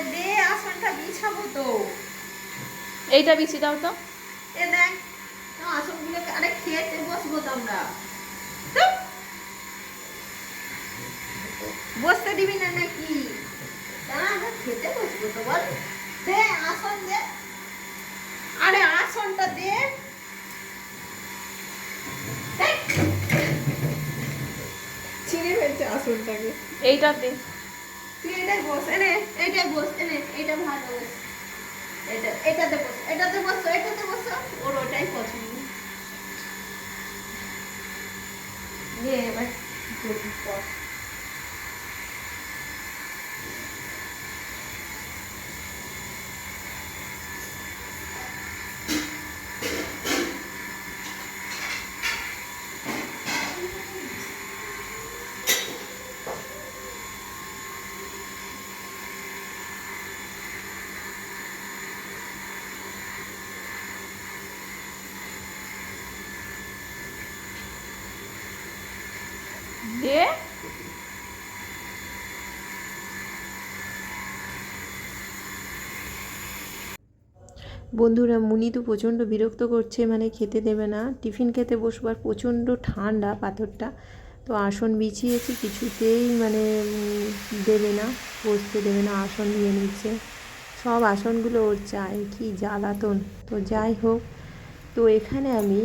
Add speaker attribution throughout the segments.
Speaker 1: আরে দে আসনটা বিছাবো তো।
Speaker 2: এইটা বিছি দাও তো।
Speaker 1: এ দেখ তো আসনগুলোকে আরে খেতে বসবো তো আমরা। বসতে দিবি না নাকি? আমরা খেতে বসবো তো বল। দে আসন দে। আরে আসনটা দে। ছিঁড়ে ফেলছে আসনটাকে।
Speaker 2: এইটাতে
Speaker 1: তুই এটাই বস, এনে, এটাই বস, এনে, এটা ভালো। বস এটা, এটাতে বস, এটাতে বসো এটাতে বসো। ওর ওটাই পছন্দ। এবার
Speaker 2: দিয়ে
Speaker 3: বন্ধুরা, মুনি তো প্রচণ্ড বিরক্ত করছে মানে খেতে দেবে না। টিফিন খেতে বসবার প্রচণ্ড ঠান্ডা পাথরটা। তো আসন বিছিয়েছি, কিছুতেই মানে দেবে না, বসতে দেবে না, আসন নিয়ে নিচ্ছে। সব আসনগুলো ওর চাই, কি জ্বালাতন। তো যাই হোক তো এখানে আমি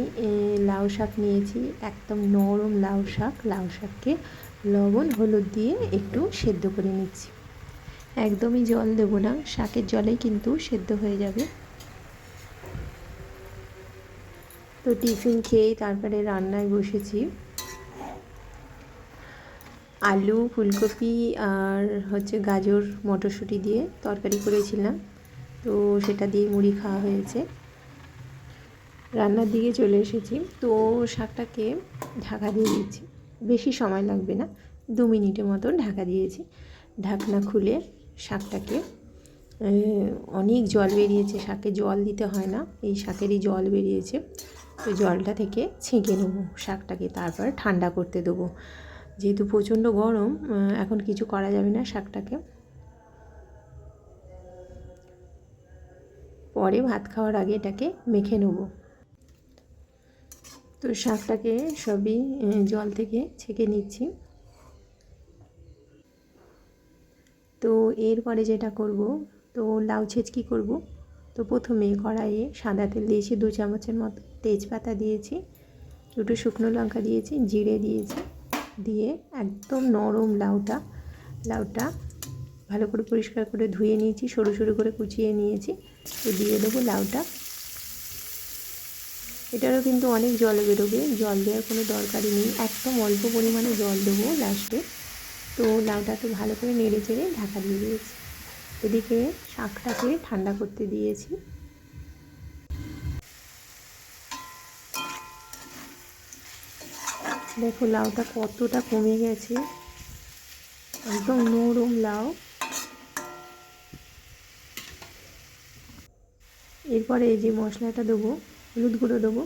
Speaker 3: লাউ শাক নিয়েছি, একদম নরম লাউ শাক, লাউ শাককে লবণ, হলুদ দিয়ে একটু সেদ্ধ করে নিচ্ছি। একদমই জল দেবো না, শাকের জলেই কিন্তু সেদ্ধ হয়ে যাবে। তো টিফিন খেয়ে তারপরে রান্নায় বসেছি। আলু, ফুলকপি আর হচ্ছে গাজর, মটরশুঁটি দিয়ে তরকারি করেছিলাম। তো সেটা দিয়ে মুড়ি খাওয়া হয়েছে। রান্নার দিকে চলে এসেছি। তো শাকটাকে ঢাকা দিয়ে দিচ্ছি। বেশি সময় লাগবে না, দু মিনিটের মতো ঢাকা দিয়েছি। ঢাকনা খুলে শাকটাকে অনেক জল বেরিয়েছে, শাকে জল দিতে হয় না, এই শাকেরই জল বেরিয়েছে। তো জলটা থেকে ছেঁকে নেব শাকটাকে, তারপর ঠান্ডা করতে দেবো। যেহেতু প্রচণ্ড গরম এখন কিছু করা যাবে না শাকটাকে। পরে ভাত খাওয়ার আগে এটাকে মেখে নেব। তো শাকটাকে সবই জল থেকে ছেঁকে নিচ্ছি। তো এরপরে যেটা করব, তো লাউ ছেঁচকি করব। তো প্রথমে কড়াইয়ে সাদা তেল দিয়েছি, দু চামচের মতো তেজপাতা দিয়েছি, দুটো শুকনো লঙ্কা দিয়েছি, জিরে দিয়েছি, দিয়ে একদম নরম লাউটা লাউটা ভালো করে পরিষ্কার করে ধুয়ে নিয়েছি, সরু সরু করে কুচিয়ে নিয়েছি। তো দিয়ে দেবো লাউটা। এটারও কিন্তু অনেক জল বেরোবে, জল দেওয়ার কোনো দরকারই নেই। একদম অল্প পরিমাণে জল দেবো লাস্টে। তো লাউটাকে ভালো করে নেড়ে চেড়ে ঢাকা দিয়ে দিয়েছি। এদিকে শাকটাকে ঠান্ডা করতে দিয়েছি। দেখো লাউটা কতটা কমে গেছে। একদম নরম লাউ। এরপরে এই যে মশলাটা দেবো হলুদ গুঁড়ো দেবো।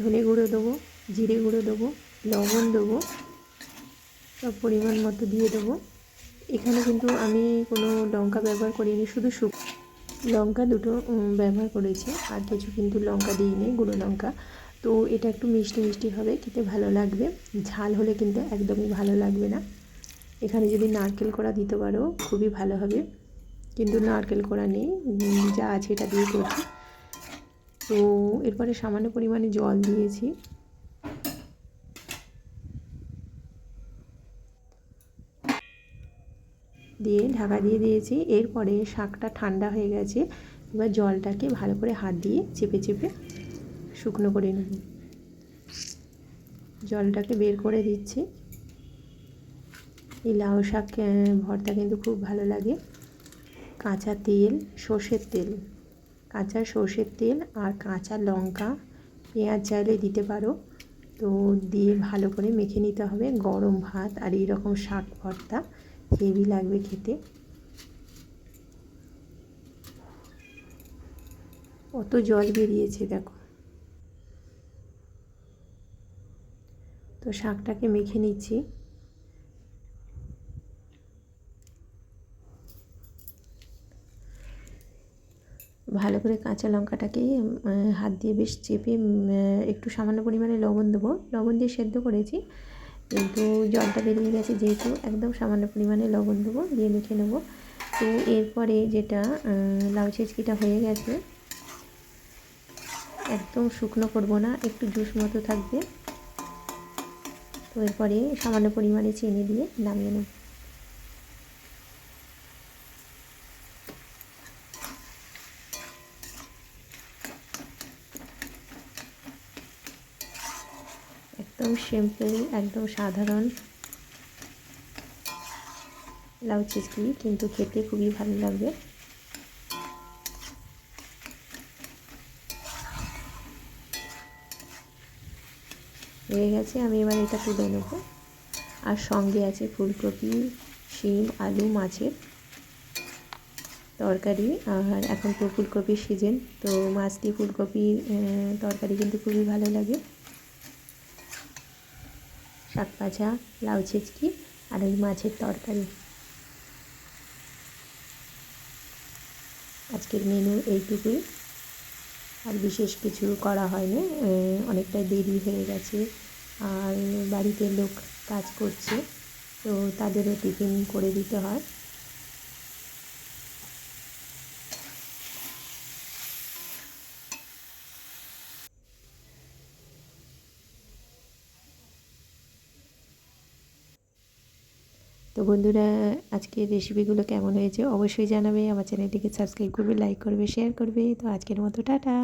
Speaker 3: ধনে গুঁড়ো দেবো, জিরে গুঁড়ো দেবো, লবণ দেবো, সব পরিমাণ মতো দিয়ে দেবো। এখানে কিন্তু আমি কোনো লঙ্কা ব্যবহার করিনি, শুধু শুক লঙ্কা দুটো ব্যবহার করেছি, আর কিছু কিন্তু লঙ্কা দিইনি, গুঁড়ো লঙ্কা। তো এটা একটু মিষ্টি মিষ্টি হবে, খেতে ভালো লাগবে। ঝাল হলে কিন্তু একদমই ভালো লাগবে না। এখানে যদি নারকেল কোড়া দিতে পারো, খুবই ভালো হবে। কিন্তু নারকেল কোড়া নেই যা আছে এটা দিয়ে করছি। তো এরপরে সামান্য পরিমাণে জল দিয়েছি। দিয়ে ঢাকা দিয়ে দিয়েছি, এরপরে শাকটা ঠান্ডা হয়ে গেছে, এবার জলটাকে ভালো করে হাত দিয়ে চেপে চেপে শুকনো করে নেব। জলটাকে বের করে দিচ্ছি। এই লাউ শাক ভর্তা কিন্তু খুব ভালো লাগে। কাঁচা তেল, সর্ষের তেল। কাঁচা সর্ষের তেল আর কাঁচা লঙ্কা, পেঁয়াজ চাইলে দিতে পারো। তো দিয়ে ভালো করে মেখে নিতে হবে গরম ভাত আর এইরকম শাক ভর্তা। হেভি লাগবে খেতে। কত জল বেরিয়েছে, দেখো। তো শাকটাকে মেখে নিচ্ছি। ভালো করে কাঁচা লঙ্কাটাকে হাত দিয়ে বেশ চেপে একটু সামান্য পরিমাণে লবণ দেবো। লবণ দিয়ে সেদ্ধ করেছি, কিন্তু জলটা বেরিয়ে গেছে যেহেতু, একদম সামান্য পরিমাণে লবণ দেবো, দিয়ে মেখে নেব। তো এরপরে যেটা লাউ ছেঁচকিটা হয়ে গেছে, একদম শুকনো করব না, একটু জুস মতো থাকবে। তো এরপরে সামান্য পরিমাণে চিনি দিয়ে নামিয়ে নেব। একদম সিম্পল একদম সাধারণ। লাউ চিজকি কিন্তু খেতে খুবই ভালো লাগবে। হয়ে গেছে, আমি এবার এটা তুলে নেব। আর সঙ্গে আছে ফুলকপি, শিম, আলু, মাছের তরকারি। আর এখন তো ফুলকপির সিজন তো মাছ দিয়ে ফুলকপির তরকারি কিন্তু খুবই ভালো লাগে। শাক ভাজা, লাউ ছেচকি আর ওই মাছের তরকারি। আজকের মেনু এইটুকুই। আর বিশেষ কিছু করা হয়নি অনেকটাই দেরি হয়ে গেছে। আর বাড়িতে লোক কাজ করছে, তো তাদেরও টিফিন করে দিতে হয়। তো বন্ধুরা, আজকের রেসিপিগুলো কেমন হয়েছে অবশ্যই জানাবে। আমার চ্যানেলটিকে সাবস্ক্রাইব করবে লাইক করবে শেয়ার করবে। তো আজকের মতো, টাটা।